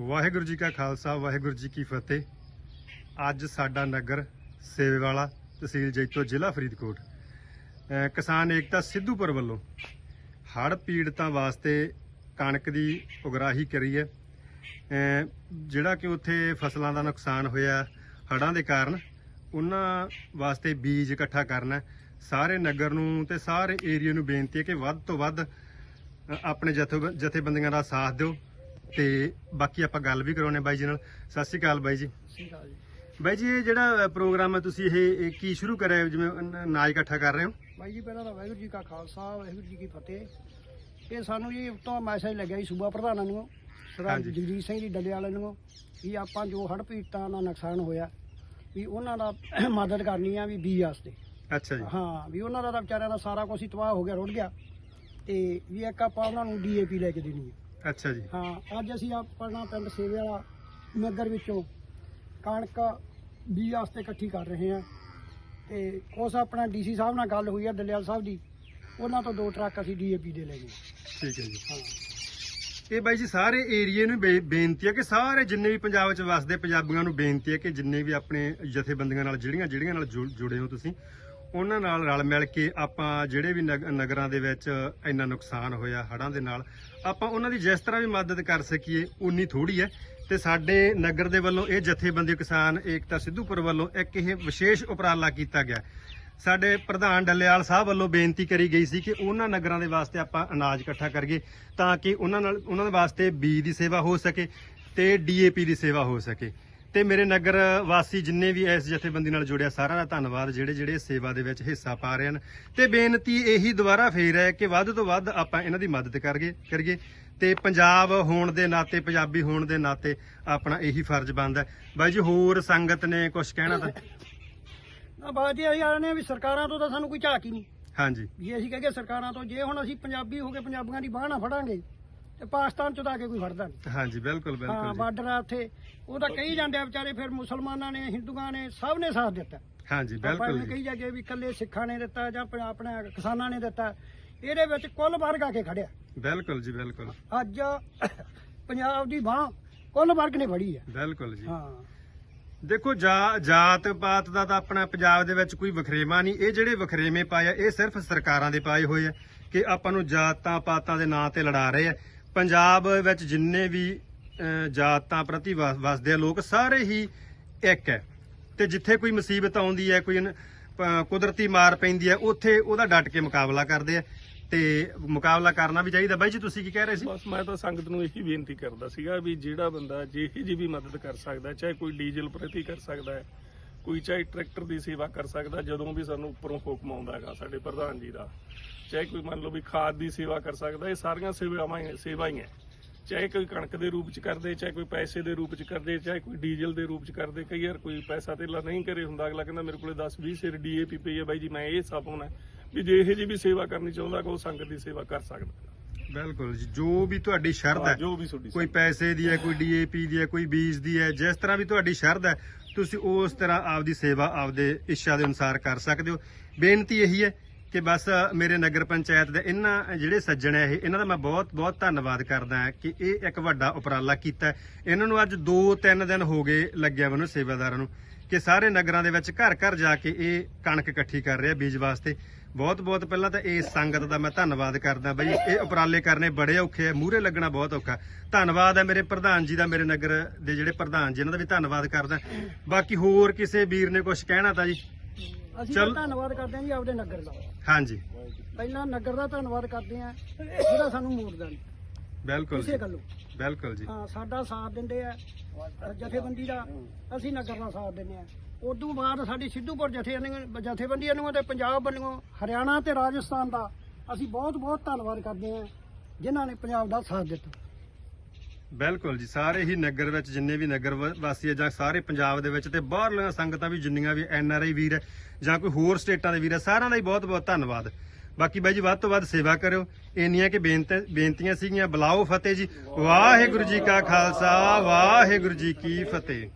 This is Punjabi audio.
ਵਾਹਿਗੁਰੂ ਜੀ ਕਾ ਖਾਲਸਾ, ਵਾਹਿਗੁਰੂ ਜੀ ਕੀ ਫਤਿਹ। ਅੱਜ ਸਾਡਾ ਨਗਰ ਸੇਵੇ ਵਾਲਾ ਤਹਿਸੀਲ ਜੈਤੋ, ਜ਼ਿਲ੍ਹਾ ਫਰੀਦਕੋਟ। ਕਿਸਾਨ ਏਕਤਾ ਸਿੱਧੂਪੁਰ ਵੱਲੋਂ ਹੜ੍ਹ ਪੀੜਤਾਂ ਵਾਸਤੇ ਕਣਕ ਦੀ ਉਗਰਾਹੀ ਕਰੀ ਹੈ। ਜਿਹੜਾ ਕਿ ਉੱਥੇ ਫਸਲਾਂ ਦਾ ਨੁਕਸਾਨ ਹੋਇਆ ਹੜ੍ਹਾਂ ਦੇ ਕਾਰਨ, ਉਹਨਾਂ ਵਾਸਤੇ ਬੀਜ ਇਕੱਠਾ ਕਰਨਾ ਸਾਰੇ ਨਗਰ ਨੂੰ ਤੇ ਸਾਰੇ ਏਰੀਆ ਨੂੰ ਬੇਨਤੀ ਹੈ ਕਿ ਵੱਧ ਤੋਂ ਵੱਧ ਆਪਣੇ ਜਥੇ ਜਥੇਬੰਦੀਆਂ ਦਾ ਸਾਥ ਦਿਓ। ਤੇ ਬਾਕੀ ਆਪਾਂ ਗੱਲ ਵੀ ਕਰਾਉਣੇ ਬਾਈ ਜੀ ਨਾਲ। ਸਤਿ ਸ਼੍ਰੀ ਅਕਾਲ ਬਾਈ ਜੀ। ਬਾਈ ਜੀ ਇਹ ਜਿਹੜਾ ਪ੍ਰੋਗਰਾਮ ਹੈ ਤੁਸੀਂ ਇਹ ਕੀ ਸ਼ੁਰੂ ਕਰਿਆ ਜਿਵੇਂ ਅ, ਅਨਾਜ ਇਕੱਠਾ ਕਰ ਰਹੇ ਹੋ? ਬਾਈ ਜੀ ਪਹਿਲਾਂ ਤਾਂ ਵਾਹਿਗੁਰੂ ਜੀ ਕਾ ਖਾਲਸਾ ਵਾਹਿਗੁਰੂ ਜੀ ਕੀ ਫਤਿਹ। ਇਹ ਸਾਨੂੰ ਜੀ ਉੱਤੋਂ ਮੈਸੇਜ ਲੱਗਿਆ ਜੀ ਸੂਬਾ ਪ੍ਰਧਾਨਾਂ ਨੂੰ ਸਰਦਾਰ। ਜਗਜੀਤ ਸਿੰਘ ਜੀ ਡੱਲੇ ਵਾਲਿਆਂ ਨੂੰ ਵੀ ਆਪਾਂ ਜੋ ਹੜ੍ਹ ਪੀੜਤਾਂ ਦਾ ਨੁਕਸਾਨ ਹੋਇਆ ਵੀ ਉਹਨਾਂ ਦਾ ਮਦਦ ਕਰਨੀ ਆ ਵੀ ਬੀ ਵਾਸਤੇ। ਅੱਛਾ ਜੀ। ਹਾਂ ਵੀ ਉਹਨਾਂ ਦਾ ਤਾਂ ਵਿਚਾਰਿਆਂ ਦਾ ਸਾਰਾ ਕੁਝ ਹੀ ਤਬਾਹ ਹੋ ਗਿਆ ਰੁੜ ਗਿਆ। ਤੇ ਵੀ ਇੱਕ ਆਪਾਂ ਉਹਨਾਂ ਨੂੰ ਡੀਏਪੀ ਲੈ ਕੇ ਦੇਣੀ ਹੈ। ਅੱਛਾ ਜੀ। ਹਾਂ ਅੱਜ ਅਸੀਂ ਆਪਣਾ ਪਿੰਡ ਸੇਵੇ ਵਾਲਾ ਨਗਰ ਵਿੱਚੋਂ ਕਣਕ ਬੀ ਵਾਸਤੇ ਇਕੱਠੀ ਕਰ ਰਹੇ ਹਾਂ। ਤੇ ਉਸ ਆਪਣਾ ਡੀਸੀ ਸਾਹਿਬ ਨਾਲ ਗੱਲ ਹੋਈ ਹੈ ਦਲਿਆਲ ਸਾਹਿਬ ਦੀ। ਉਹਨਾਂ ਤੋਂ ਦੋ ਟਰੱਕ ਅਸੀਂ ਡੀਏਪੀ ਦੇ ਲੈ ਗਏ ਠੀਕ ਹੈ ਜੀ। ਹਾਂ। ਇਹ ਬਾਈ ਜੀ ਸਾਰੇ ਏਰੀਏ ਨੂੰ ਬੇ- ਬੇਨਤੀ ਹੈ ਕਿ ਸਾਰੇ ਜਿੰਨੇ ਵੀ ਪੰਜਾਬ ਵਿੱਚ ਵਸਦੇ ਪੰਜਾਬੀਆਂ ਨੂੰ ਬੇਨਤੀ ਹੈ ਕਿ ਜਿੰਨੇ ਵੀ ਆਪਣੇ ਜਥੇਬੰਦੀਆਂ ਨਾਲ ਜਿਹੜੀਆਂ ਜਿਹੜੀਆਂ ਨਾਲ ਜੁੜ- ਜੁੜੇ ਹੋ ਤੁਸੀਂ ਉਹਨਾਂ ਨਾਲ ਰਲ ਮਿਲ ਕੇ ਆਪਾਂ ਜਿਹੜੇ ਵੀ ਨਗ- ਨਗਰਾਂ ਦੇ ਵਿੱਚ ਇੰਨਾ ਨੁਕਸਾਨ ਹੋਇਆ, ਹੜ੍ਹਾਂ ਦੇ ਨਾਲ, ਆਪਾਂ ਉਹਨਾਂ ਦੀ ਜਿਸ ਤਰ੍ਹਾਂ ਵੀ ਮਦਦ ਕਰ ਸਕੀਏ ਉਨੀ ਥੋੜੀ ਹੈ। ਤੇ ਸਾਡੇ ਨਗਰ ਦੇ ਵੱਲੋਂ ਇਹ ਜਥੇਬੰਦੀ, ਕਿਸਾਨ ਏਕਤਾ ਸਿੱਧੂਪੁਰ ਵੱਲੋਂ ਇੱਕ ਇਹ ਵਿਸ਼ੇਸ਼ ਉਪਰਾਲਾ ਕੀਤਾ ਗਿਆ। ਸਾਡੇ ਪ੍ਰਧਾਨ ਡੱਲੇਵਾਲ ਸਾਹਿਬ ਵੱਲੋਂ ਬੇਨਤੀ ਕਰੀ ਗਈ ਸੀ ਕਿ ਉਹਨਾਂ ਨਗਰਾਂ ਦੇ ਵਾਸਤੇ ਆਪਾਂ ਅਨਾਜ ਇਕੱਠਾ ਕਰੀਏ ਤਾਂ ਕਿ ਉਹਨਾਂ ਨਾਲ, ਉਹਨਾਂ ਦੇ ਵਾਸਤੇ ਬੀਜ ਦੀ ਸੇਵਾ ਹੋ ਸਕੇ ਤੇ ਡੀਏਪੀ ਦੀ ਸੇਵਾ ਹੋ ਸਕੇ। ਤੇ ਮੇਰੇ ਨਗਰ ਵਾਸੀ ਜਿੰਨੇ ਵੀ ਇਸ ਜਥੇਬੰਦੀ ਨਾਲ ਜੁੜਿਆ ਸਾਰਿਆਂ ਦਾ ਧੰਨਵਾਦ ਜਿਹੜੇ ਜਿਹੜੇ ਸੇਵਾ ਦੇ ਵਿੱਚ ਹਿੱਸਾ ਪਾ ਰਹੇ ਹਨ। ਤੇ ਬੇਨਤੀ ਇਹੀ ਦੁਬਾਰਾ ਫੇਰ ਹੈ ਕਿ ਵੱਧ ਤੋਂ ਵੱਧ ਆਪਾਂ ਇਹਨਾਂ ਦੀ ਮਦਦ ਕਰੀਏ ਕਰੀਏ। ਤੇ ਪੰਜਾਬ ਹੋਣ ਦੇ ਨਾਤੇ ਪੰਜਾਬੀ ਹੋਣ ਦੇ ਨਾਤੇ ਆਪਣਾ ਇਹੀ ਫਰਜ਼ ਬਣਦਾ ਬਾਈ ਜੀ ਹੋਰ ਸੰਗਤ ਨੇ ਕੁਝ ਕਹਿਣਾ ਤਾਂ? ਨਾ ਬਾਤ ਇਹ ਆ ਨੇ ਵੀ ਸਰਕਾਰਾਂ ਤੋਂ ਤਾਂ ਸਾਨੂੰ ਕੋਈ ਝਾਕ ਹੀ ਨਹੀਂ। ਹਾਂਜੀ। ਜੇ ਅਸੀਂ ਕਹਗੇ ਸਰਕਾਰਾਂ ਤੋਂ ਜੇ ਹੁਣ ਅਸੀਂ ਪੰਜਾਬੀ ਹੋ ਕੇ ਪੰਜਾਬੀਆਂ ਦੀ ਬਾਹ ਨਾ ਫੜਾਂਗੇ ਤੇ ਪਾਕਿਸਤਾਨ ਚ ਤਾਂ ਆ ਕੇ ਕੋਈ ਫੜਦਾ ਨਹੀਂ। ਹਾਂਜੀ ਬਿਲਕੁਲ ਹਾਂ ਬਿਲਕੁਲ ਜੀ। ਬਾਰਡਰ ਆ ਉੱਥੇ। ਉਹ ਤਾਂ ਕਹੀ ਜਾਂਦੇ ਆ ਵਿਚਾਰੇ ਫਿਰ ਮੁਸਲਮਾਨਾਂ ਨੇ ਹਿੰਦੂਆਂ ਨੇ ਸਭ ਨੇ ਸਾਥ ਦਿੱਤਾ। ਹਾਂਜੀ ਆਪਾਂ ਬਿਲਕੁਲ ਇਹ ਜੀ। ਕਹੀ ਜਾਗੇ ਵੀ ਇਕੱਲੇ ਸਿੱਖਾਂ ਨੇ ਦਿੱਤਾ ਜਾਂ ਆਪਣੇ ਕਿਸਾਨਾਂ ਨੇ ਦਿੱਤਾ। ਇਹਦੇ ਵਿੱਚ ਕੁੱਲ ਵਰਗ ਆ ਕੇ ਖੜਿਆ। ਬਿਲਕੁਲ ਜੀ ਬਿਲਕੁਲ। ਅੱਜ ਪੰਜਾਬ ਦੀ ਬਾਹ ਕੁੱਲ ਵਰਗ ਨੇ ਫੜੀ ਹੈ ਬਿਲਕੁਲ ਜੀ। ਹਾਂ। ਦੇਖੋ ਜਾ- ਜਾਤ ਪਾਤ ਦਾ ਤਾਂ ਆਪਣਾ ਪੰਜਾਬ ਦੇ ਵਿੱਚ ਕੋਈ ਵਖਰੇਵਾ ਨਹੀਂ। ਇਹ ਜਿਹੜੇ ਵਖਰੇਵੇਂ ਪਾਏ ਆ ਇਹ ਸਿਰਫ ਸਰਕਾਰਾਂ ਦੇ ਪਾਏ ਹੋਏ ਆ ਕਿ ਆਪਾਂ ਨੂੰ ਜਾਤਾਂ ਪਾਤਾਂ ਦੇ ਨਾਂ ਤੇ ਲੜਾ ਰਹੇ ਆ। ਪੰਜਾਬ ਵਿੱਚ ਜਿੰਨੇ ਵੀ ਜਾਤਾਂ ਪ੍ਰਤੀ ਵਸ- ਵਸਦੇ ਆ ਲੋਕ, ਸਾਰੇ ਹੀ ਇੱਕ ਹੈ। ਤੇ ਜਿੱਥੇ ਕੋਈ ਮੁਸੀਬਤ ਆਉਂਦੀ ਹੈ, ਕੋਈ ਕੁਦਰਤੀ ਮਾਰ ਪੈਂਦੀ ਹੈ, ਉੱਥੇ ਉਹਦਾ ਡਟ ਕੇ ਮੁਕਾਬਲਾ ਕਰਦੇ ਆ। ਤੇ ਮੁਕਾਬਲਾ ਕਰਨਾ ਵੀ ਚਾਹੀਦਾ। ਬਾਈ ਜੀ, ਤੁਸੀਂ ਕੀ ਕਹਿ ਰਹੇ ਸੀ? ਬਸ, ਮੈਂ ਤਾਂ ਸੰਗਤ ਨੂੰ ਇਹੀ ਬੇਨਤੀ ਕਰਦਾ ਸੀਗਾ ਵੀ ਜਿਹੜਾ ਬੰਦਾ ਜਿਹੀ ਜੀ ਵੀ ਮਦਦ ਕਰ ਸਕਦਾ, ਚਾਹੇ ਕੋਈ ਡੀਜ਼ਲ ਪ੍ਰਤੀ ਕਰ ਸਕਦਾ ਹੈ, ਕੋਈ ਚਾਹੇ ਟਰੈਕਟਰ ਦੀ ਸੇਵਾ ਕਰ ਸਕਦਾ, ਜਦੋਂ ਵੀ ਸਾਨੂੰ ਉੱਪਰੋਂ ਹੁਕਮ ਆਉਂਦਾ ਹੈਗਾ ਸਾਡੇ ਪ੍ਰਧਾਨ ਜੀ ਦਾ। ਚਾਹੇ ਕੋਈ ਮੰਨ ਲਓ ਵੀ ਖਾਦ ਦੀ ਸੇਵਾ ਕਰ ਸਕਦਾ ਇਹ ਸਾਰੀਆਂ ਸੇਵਾਵਾਂ ਸੇਵਾ ਹੀ ਹੈ। ਚਾਹੇ ਕੋਈ ਕਣਕ ਦੇ ਰੂਪ ਚ ਕਰਦੇ ਚਾਹੇ ਕੋਈ ਪੈਸੇ ਦੇ ਰੂਪ ਚ ਕਰਦੇ ਚਾਹੇ ਕੋਈ ਡੀਜ਼ਲ ਦੇ ਰੂਪ ਚ ਕਰਦੇ ਕਈ ਵਾਰ ਕੋਈ ਪੈਸਾ ਧੇਲਾ ਨਹੀਂ ਕਰੇ ਹੁੰਦਾ ਅਗਲਾ ਕਹਿੰਦਾ ਮੇਰੇ ਕੋਲੇ 10 20 ਸਿਰ ਡੀਏਪੀ ਪਈ ਹੈ ਬਾਈ ਜੀ ਮੈਂ ਇਹ ਹਿੱਸਾ ਪਾਉਣਾ ਹੈ। ਵੀ ਜੇ ਇਹ ਜੀ ਵੀ ਸੇਵਾ ਕਰਨੀ ਚਾਹੁੰਦਾ ਕੋਈ ਸੰਗਤ ਦੀ ਸੇਵਾ ਕਰ ਸਕਦਾ। ਬਿਲਕੁਲ ਜੀ ਜੋ ਵੀ ਤੁਹਾਡੀ ਸ਼ਰਧ ਹੈ ਜੋ ਵੀ ਤੁਹਾਡੀ ਕੋਈ ਪੈਸੇ ਦੀ ਹੈ ਕੋਈ ਡੀਏਪੀ ਦੀ ਹੈ ਕੋਈ ਬੀਜ ਦੀ ਹੈ ਜਿਸ ਤਰ੍ਹਾਂ ਵੀ ਤੁਹਾਡੀ ਸ਼ਰਧ ਹੈ ਤੁਸੀਂ ਉਸ ਤਰ੍ਹਾਂ ਆਪਦੀ ਸੇਵਾ ਆਪਦੇ ਇੱਛਾ ਦੇ ਅਨੁਸਾਰ ਕਰ ਸਕਦੇ ਹੋ। ਬੇਨਤੀ ਇਹੀ ਹੈ ਕਿ ਬਸ ਮੇਰੇ ਨਗਰ ਪੰਚਾਇਤ ਦੇ ਇਹਨਾਂ ਜਿਹੜੇ ਸੱਜਣ ਹੈ ਇਹ, ਇਹਨਾਂ ਦਾ ਮੈਂ ਬਹੁਤ ਬਹੁਤ ਧੰਨਵਾਦ ਕਰਦਾ ਹਾਂ ਕਿ ਇਹ ਇੱਕ ਵੱਡਾ ਉਪਰਾਲਾ ਕੀਤਾ ਇਹਨਾਂ ਨੂੰ ਅੱਜ 2-3 ਦਿਨ ਹੋ ਗਏ ਲੱਗਿਆ ਮੈਨੂੰ ਸੇਵਾਦਾਰਾਂ ਨੂੰ ਕਿ ਸਾਰੇ ਨਗਰਾਂ ਦੇ ਵਿੱਚ ਘਰ ਘਰ ਜਾ ਕੇ ਇਹ ਕਣਕ ਇਕੱਠੀ ਕਰ ਰਿਹਾ ਬੀਜ ਵਾਸਤੇ। ਬਹੁਤ ਬਹੁਤ ਪਹਿਲਾਂ ਤਾਂ ਇਸ ਸੰਗਤ ਦਾ ਮੈਂ ਧੰਨਵਾਦ ਕਰਦਾ ਬਈ, ਇਹ ਉਪਰਾਲੇ ਕਰਨੇ ਬੜੇ ਔਖੇ ਆ, ਮੂਹਰੇ ਲੱਗਣਾ ਬਹੁਤ ਔਖਾ। ਧੰਨਵਾਦ ਹੈ ਮੇਰੇ ਪ੍ਰਧਾਨ ਜੀ ਦਾ, ਮੇਰੇ ਨਗਰ ਦੇ ਜਿਹੜੇ ਪ੍ਰਧਾਨ ਜੀ, ਇਹਨਾਂ ਦਾ ਵੀ ਧੰਨਵਾਦ ਕਰਦਾ। ਬਾਕੀ ਹੋਰ ਕਿਸੇ ਵੀਰ ਨੇ ਕੁਝ ਕਹਿਣਾ ਤਾਂ ਜੀ? ਅਸੀਂ ਚੱਲ। ਧੰਨਵਾਦ ਕਰਦੇ ਹਾਂ ਜੀ ਆਪਦੇ ਨਗਰ ਦਾ। ਹਾਂਜੀ। ਪਹਿਲਾਂ ਨਗਰ ਦਾ ਧੰਨਵਾਦ ਕਰਦੇ ਹਾਂ ਜਿਹੜਾ ਸਾਨੂੰ ਮੋੜਦਾ ਨਹੀਂ ਬਿਲਕੁਲ ਜੀ। ਕਿਸੇ ਗੱਲੋਂ ਬਿਲਕੁਲ ਜੀ। ਹਾਂ ਸਾਡਾ ਸਾਥ ਦਿੰਦੇ ਆ ਜਥੇਬੰਦੀ ਦਾ। ਅਸੀਂ ਨਗਰ ਦਾ ਸਾਥ ਦਿੰਦੇ ਆ ਉਦੋਂ ਬਾਅਦ ਸਾਡੀ ਸਿੱਧੂਪੁਰ ਜਥੇ ਜਥੇਬੰਦੀਆਂ ਨੂੰ ਤੇ ਪੰਜਾਬ ਵੱਲੋਂ ਹਰਿਆਣਾ ਤੇ ਰਾਜਸਥਾਨ ਦਾ ਅਸੀਂ ਬਹੁਤ ਬਹੁਤ ਧੰਨਵਾਦ ਕਰਦੇ ਆ ਜਿਨ੍ਹਾਂ ਨੇ ਪੰਜਾਬ ਦਾ ਸਾਥ ਦਿੱਤਾ। ਬਿਲਕੁਲ ਜੀ, ਸਾਰੇ ਹੀ ਨਗਰ ਵਿੱਚ, ਜਿੰਨੇ ਵੀ ਨਗਰ ਵ- ਵਾਸੀ ਹੈ ਜਾਂ ਸਾਰੇ ਪੰਜਾਬ ਦੇ ਵਿੱਚ, ਤੇ ਬਾਹਰਲੀਆਂ ਸੰਗਤਾਂ ਵੀ ਜਿੰਨੀਆਂ ਵੀ ਐਨ ਆਰ ਆਈ ਵੀਰ ਹੈ ਜਾਂ ਕੋਈ ਹੋਰ ਸਟੇਟਾਂ ਦੇ ਵੀਰ ਹੈ ਸਾਰਿਆਂ ਦਾ ਹੀ ਬਹੁਤ ਬਹੁਤ ਧੰਨਵਾਦ। ਬਾਕੀ ਬਾਈ ਜੀ, ਵੱਧ ਤੋਂ ਵੱਧ ਸੇਵਾ ਕਰਿਓ। ਇੰਨੀਆਂ ਕਿ ਬੇਨਤੀ, ਬੇਨਤੀਆਂ ਸੀਗੀਆਂ, ਬੁਲਾਓ ਫਤਿਹ ਜੀ। ਵਾਹਿਗੁਰੂ ਜੀ ਕਾ ਖਾਲਸਾ, ਵਾਹਿਗੁਰੂ ਜੀ ਕੀ ਫਤਿਹ।